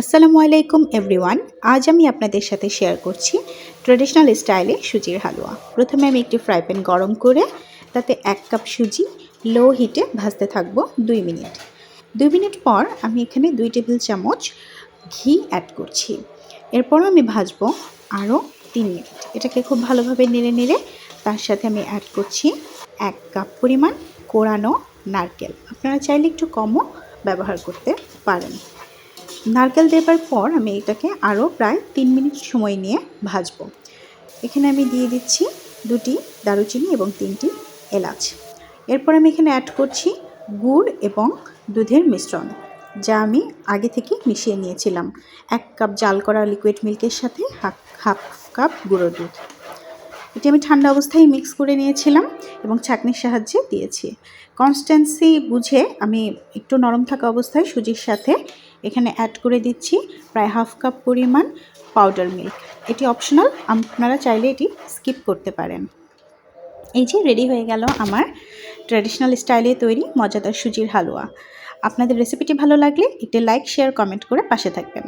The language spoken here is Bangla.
আসসালামু আলাইকুম, এভরিওয়ান। আজ আমি আপনাদের সাথে শেয়ার করছি ট্রেডিশনাল স্টাইলে সুজির হালুয়া। প্রথমে আমি একটি ফ্রাই প্যান গরম করে, তাতে এক কাপ সুজি লো হিটে ভাজতে থাকব দুই মিনিট। দুই মিনিট পর আমি এখানে দুই টেবিল চামচ ঘি অ্যাড করছি। এরপর আমি ভাজবো আরও তিন মিনিট। এটাকে খুব ভালোভাবে নেড়ে নেড়ে তার সাথে আমি অ্যাড করছি এক কাপ পরিমাণ কোরানো নারকেল। আপনারা চাইলে একটু কমও ব্যবহার করতে পারেন। নারকেল দেবার পর আমি এটাকে আরও প্রায় তিন মিনিট সময় নিয়ে ভাজবো। এখানে আমি দিয়ে দিচ্ছি দুটি দারুচিনি এবং তিনটি এলাচ। এরপর আমি এখানে অ্যাড করছি গুড় এবং দুধের মিশ্রণ, যা আমি আগে থেকে মিশিয়ে নিয়েছিলাম। এক কাপ জাল করা লিকুইড মিল্কের সাথে হাফ হাফ কাপ গুঁড়ো দুধ। এটি আমি ঠান্ডা অবস্থায় মিক্স করে নিয়েছিলাম এবং ছাঁকনির সাহায্যে দিয়েছি। কনস্ট্যান্সি বুঝে আমি একটু নরম থাকা অবস্থায় সুজির সাথে এখানে অ্যাড করে দিচ্ছি প্রায় হাফ কাপ পরিমাণ পাউডার মিল্ক এটি অপশনাল আপনারা চাইলে এটি স্কিপ করতে পারেন। এই যে রেডি হয়ে গেল আমার ট্র্যাডিশনাল স্টাইলে তৈরি মজাদার সুজির হালুয়া। আপনাদের রেসিপিটি ভালো লাগলে একটি লাইক শেয়ার কমেন্ট করে পাশে থাকবেন।